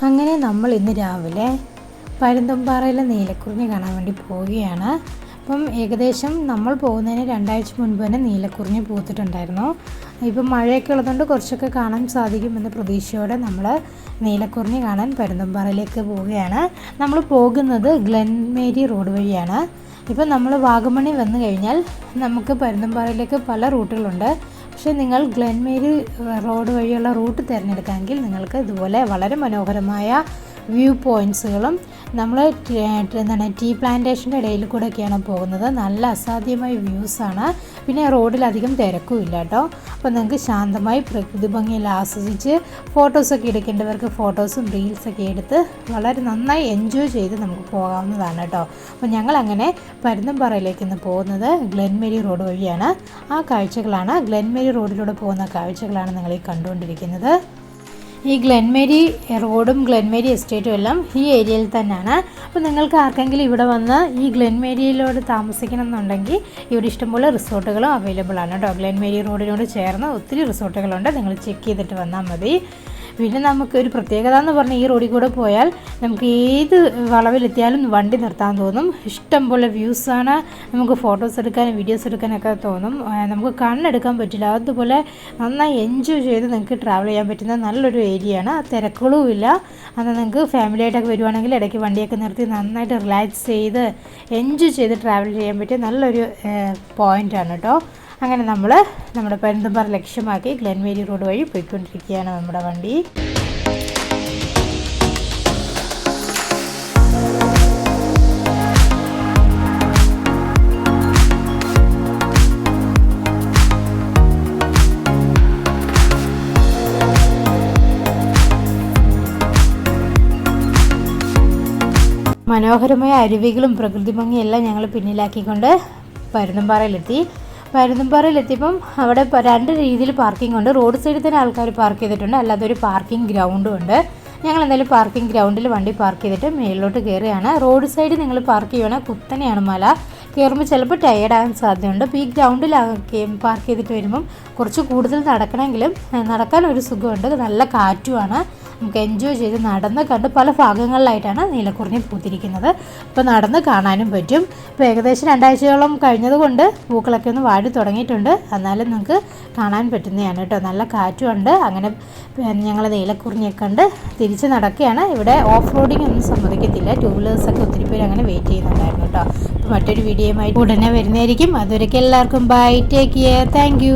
നമ്മൾ ഇന്ന് രാവിലെ പരുന്തുംപാറയിലെ നീലക്കുറിഞ്ഞി കാണാൻ വേണ്ടി പോവുകയാണ്. അപ്പം ഏകദേശം നമ്മൾ പോകുന്നതിന് രണ്ടാഴ്ച മുൻപ് തന്നെ നീലക്കുറിഞ്ഞി പൂത്തിട്ടുണ്ടായിരുന്നു. ഇപ്പം മഴയൊക്കെ ഉള്ളതുകൊണ്ട് കുറച്ചൊക്കെ കാണാൻ സാധിക്കുമെന്ന പ്രതീക്ഷയോടെ നമ്മൾ നീലക്കുറിഞ്ഞി കാണാൻ പരുന്തുംപാറയിലേക്ക് പോവുകയാണ്. നമ്മൾ പോകുന്നത് ഗ്ലെൻമേരി റോഡ് വഴിയാണ്. ഇപ്പം നമ്മൾ വാഗമണി വന്നു കഴിഞ്ഞാൽ നമുക്ക് പരുന്തുംപാറയിലേക്ക് പല റൂട്ടുകളുണ്ട്. പക്ഷേ നിങ്ങൾ ഗ്ലെൻമേരി റോഡ് വഴിയുള്ള റൂട്ട് തിരഞ്ഞെടുക്കാമെങ്കിൽ നിങ്ങൾക്ക് ഇതുപോലെ വളരെ മനോഹരമായ വ്യൂ പോയിന്റ്സുകളും നമ്മൾ എന്താണ് ടീ പ്ലാന്റേഷന്റെ ഇടയിൽ കൂടെയൊക്കെയാണ് പോകുന്നത്. നല്ല അസാധ്യമായ ആണ് പിന്നെ റോഡിൽ അധികം തിരക്കും ഇല്ല കേട്ടോ. അപ്പോൾ നിങ്ങൾക്ക് ശാന്തമായി പ്രകൃതി ഭംഗിയെല്ലാം ആസ്വദിച്ച് ഫോട്ടോസൊക്കെ എടുക്കേണ്ടവർക്ക് ഫോട്ടോസും റീൽസൊക്കെ എടുത്ത് വളരെ നന്നായി എൻജോയ് ചെയ്ത് നമുക്ക് പോകാവുന്നതാണ് കേട്ടോ. അപ്പോൾ ഞങ്ങളങ്ങനെ പരുന്തുംപാറയിലേക്ക് ഇന്ന് പോകുന്നത് ഗ്ലെൻമേരി റോഡ് വഴിയാണ്. ആ കാഴ്ചകളാണ് ഗ്ലെൻമേരി റോഡിലൂടെ പോകുന്ന കാഴ്ചകളാണ് നിങ്ങൾ ഈ കണ്ടുകൊണ്ടിരിക്കുന്നത്. ഈ ഗ്ലെൻമേരി റോഡും ഗ്ലെൻമേരി എസ്റ്റേറ്റും എല്ലാം ഈ ഏരിയയിൽ തന്നെയാണ്. അപ്പോൾ നിങ്ങൾക്ക് ആർക്കെങ്കിലും ഇവിടെ വന്ന് ഈ ഗ്ലെൻമേരിയിലോട് താമസിക്കണം എന്നുണ്ടെങ്കിൽ ഇവിടെ ഇഷ്ടംപോലെ റിസോർട്ടുകളും അവൈലബിൾ ആണ് കേട്ടോ. ഗ്ലെൻമേരി റോഡിനോട് ചേർന്ന് ഒത്തിരി റിസോർട്ടുകളുണ്ട്. നിങ്ങൾ ചെക്ക് ചെയ്തിട്ട് വന്നാൽ മതി. പിന്നെ നമുക്ക് ഒരു പ്രത്യേകത എന്ന് പറഞ്ഞാൽ ഈ റോഡിൽ കൂടെ പോയാൽ നമുക്ക് ഏത് വളവിലെത്തിയാലും വണ്ടി നിർത്താൻ തോന്നും. ഇഷ്ടം പോലെ വ്യൂസാണ് നമുക്ക് ഫോട്ടോസ് എടുക്കാനും വീഡിയോസ് എടുക്കാനൊക്കെ തോന്നും. നമുക്ക് കണ്ണെടുക്കാൻ പറ്റില്ല. അതുപോലെ നന്നായി എൻജോയ് ചെയ്ത് നിങ്ങൾക്ക് ട്രാവൽ ചെയ്യാൻ പറ്റുന്ന നല്ലൊരു ഏരിയയാണ് തിരക്കുകളും ഇല്ല. അന്ന് നിങ്ങൾക്ക് ഫാമിലി ആയിട്ടൊക്കെ വരുവാണെങ്കിൽ ഇടയ്ക്ക് വണ്ടിയൊക്കെ നിർത്തി നന്നായിട്ട് റിലാക്സ് ചെയ്ത് എൻജോയ് ചെയ്ത് ട്രാവൽ ചെയ്യാൻ പറ്റിയ നല്ലൊരു പോയിന്റാണ് കേട്ടോ അങ്ങനെ നമ്മൾ നമ്മുടെ പരുന്തുംപാറ ലക്ഷ്യമാക്കി ഗ്ലെൻവേലി റോഡ് വഴി പോയിക്കൊണ്ടിരിക്കുകയാണ് നമ്മുടെ വണ്ടി. മനോഹരമായ അരുവികളും പ്രകൃതി ഭംഗിയെല്ലാം ഞങ്ങൾ പിന്നിലാക്കിക്കൊണ്ട് പരുന്തുംപാറയിലെത്തി. പരുന്തുംപാറയിലെത്തിയപ്പം അവിടെ രണ്ട് രീതിയിൽ പാർക്കിംഗ് ഉണ്ട്. റോഡ് സൈഡിൽ തന്നെ ആൾക്കാർ പാർക്ക് ചെയ്തിട്ടുണ്ട്. അല്ലാതെ ഒരു പാർക്കിംഗ് ഗ്രൗണ്ടും ഉണ്ട്. ഞങ്ങൾ എന്തായാലും പാർക്കിംഗ് ഗ്രൗണ്ടിൽ വണ്ടി പാർക്ക് ചെയ്തിട്ട് മേളിലോട്ട് കയറുകയാണ് റോഡ് സൈഡ് നിങ്ങൾ പാർക്ക് ചെയ്യണം കുത്തനെയാണ് മല. കയറുമ്പോൾ ചിലപ്പോൾ ടയേർഡാകാൻ സാധ്യതയുണ്ട്. അപ്പോൾ ഈ ഗ്രൗണ്ടിൽ പാർക്ക് ചെയ്തിട്ട് വരുമ്പം കുറച്ച് കൂടുതൽ നടക്കണമെങ്കിലും നടക്കാൻ ഒരു സുഖമുണ്ട്. നല്ല കാറ്റുമാണ്. നമുക്ക് എൻജോയ് ചെയ്ത് നടന്ന് കണ്ട് പല ഭാഗങ്ങളിലായിട്ടാണ് നീലക്കുറിഞ്ഞി പൂത്തിരിക്കുന്നത്. അപ്പോൾ നടന്ന് കാണാനും പറ്റും. ഇപ്പോൾ ഏകദേശം രണ്ടാഴ്ചയോളം കഴിഞ്ഞതുകൊണ്ട് പൂക്കളൊക്കെ ഒന്ന് വാടി തുടങ്ങിയിട്ടുണ്ട്. എന്നാലും നിങ്ങൾക്ക് കാണാൻ പറ്റുന്നതാണ് കേട്ടോ. നല്ല കാറ്റുമുണ്ട്. അങ്ങനെ ഞങ്ങൾ നീലക്കുറിഞ്ഞൊക്കെ കണ്ട് തിരിച്ച് നടക്കുകയാണ്. ഇവിടെ ഓഫ് റോഡിങ് ഒന്നും സമ്മതിക്കത്തില്ല. ടൂ വീലേഴ്സൊക്കെ ഒത്തിരി പേര് അങ്ങനെ വെയിറ്റ് ചെയ്യുന്നുണ്ടായിരുന്നു കേട്ടോ. അപ്പോൾ മറ്റൊരു വീഡിയോയുമായി ഉടനെ വരുന്നതായിരിക്കും. അതുവരെയൊക്കെ എല്ലാവർക്കും ബൈ ടേക്ക് കെയർ താങ്ക്